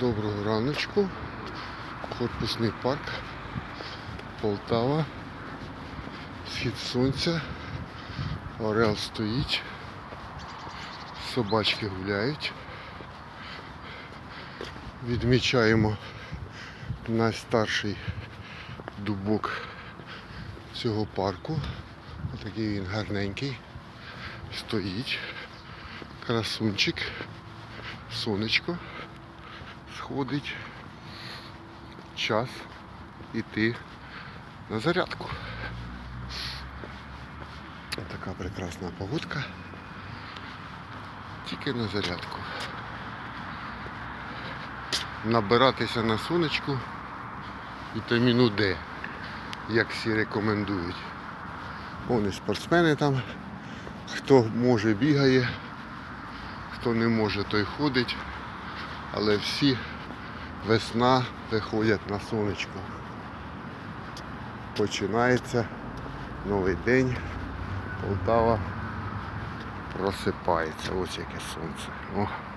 Доброго раночку. Корпусний парк. Полтава. Схід сонця. Орел стоїть. Собачки гуляють. Відмічаємо найстарший дубок цього парку. Отакий він гарненький. Стоїть. Красунчик. Сонечко сходить. Час іти на зарядку. Така прекрасна погодка. Тільки на зарядку. Набиратися на сонечку вітаміну Д, як всі рекомендують. Вони спортсмени там, хто може бігає, хто не може, той ходить. Але всі весна виходять на сонечко. Починається новий день. Полтава просипається. Ось яке сонце. О.